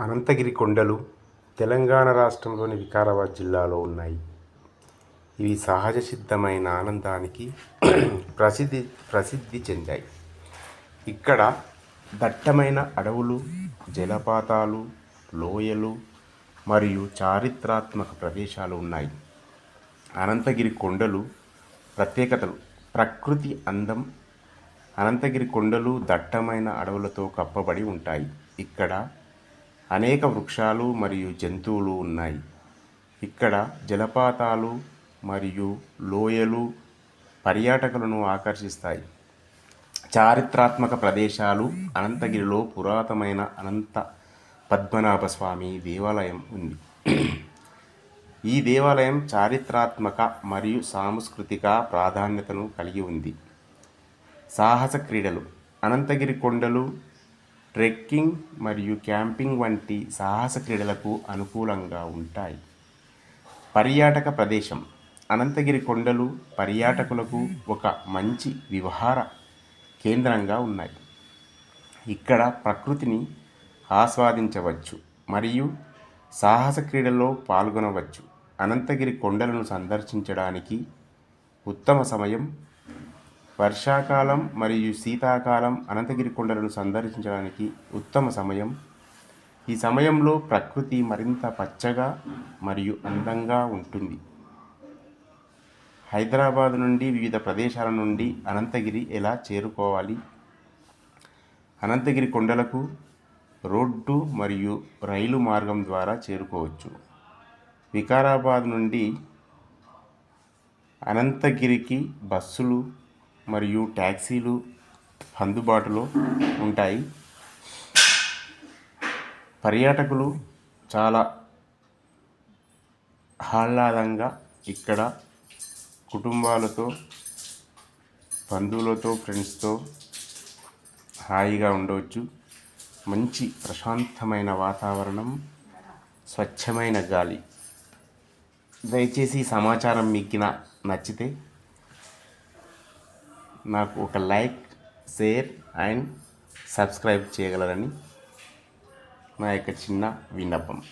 అనంతగిరి కొండలు తెలంగాణ రాష్ట్రంలోని వికారాబాద్ జిల్లాలో ఉన్నాయి. ఇవి సహజ సిద్ధమైన ఆనందానికి ప్రసిద్ధి ప్రసిద్ధి చెందాయి. ఇక్కడ దట్టమైన అడవులు జలపాతాలు లోయలు మరియు చారిత్రాత్మక ప్రదేశాలు ఉన్నాయి. అనంతగిరి కొండలు ప్రత్యేకతలు. ప్రకృతి అందం అనంతగిరి కొండలు దట్టమైన అడవులతో కప్పబడి ఉంటాయి. ఇక్కడ అనేక వృక్షాలు మరియు జంతువులు ఉన్నాయి. ఇక్కడ జలపాతాలు మరియు లోయలు పర్యాటకులను ఆకర్షిస్తాయి. చారిత్రాత్మక ప్రదేశాలు అనంతగిరిలో పురాతనమైన అనంత పద్మనాభ స్వామి దేవాలయం ఉంది. ఈ దేవాలయం చారిత్రాత్మక మరియు సాంస్కృతిక ప్రాధాన్యతను కలిగి ఉంది. సాహస క్రీడలు అనంతగిరి కొండలు ట్రెక్కింగ్ మరియు క్యాంపింగ్ వంటి సాహస క్రీడలకు అనుకూలంగా ఉంటాయి. పర్యాటక ప్రదేశం అనంతగిరి కొండలు పర్యాటకులకు ఒక మంచి విహార కేంద్రంగా ఉన్నాయి. ఇక్కడ ప్రకృతిని ఆస్వాదించవచ్చు మరియు సాహస క్రీడల్లో పాల్గొనవచ్చు. అనంతగిరి కొండలను సందర్శించడానికి ఉత్తమ సమయం వర్షాకాలం మరియు శీతాకాలం అనంతగిరి కొండలను సందర్శించడానికి ఉత్తమ సమయం. ఈ సమయంలో ప్రకృతి మరింత పచ్చగా మరియు అందంగా ఉంటుంది. హైదరాబాద్ నుండి వివిధ ప్రదేశాల నుండి అనంతగిరి ఎలా చేరుకోవాలి? అనంతగిరి కొండలకు రోడ్డు మరియు రైలు మార్గం ద్వారా చేరుకోవచ్చు. వికారాబాద్ నుండి అనంతగిరికి బస్సులు మరియు ట్యాక్సీలు అందుబాటులో ఉంటాయి. పర్యాటకులు చాలా ఆహ్లాదంగా ఇక్కడ కుటుంబాలతో బంధువులతో ఫ్రెండ్స్తో హాయిగా ఉండవచ్చు. మంచి ప్రశాంతమైన వాతావరణం స్వచ్ఛమైన గాలి. దయచేసి సమాచారం మీకు నచ్చితే నాకు ఒక లైక్ షేర్ అండ్ సబ్స్క్రైబ్ చేయగలరని నా యొక్క చిన్న విన్నపం.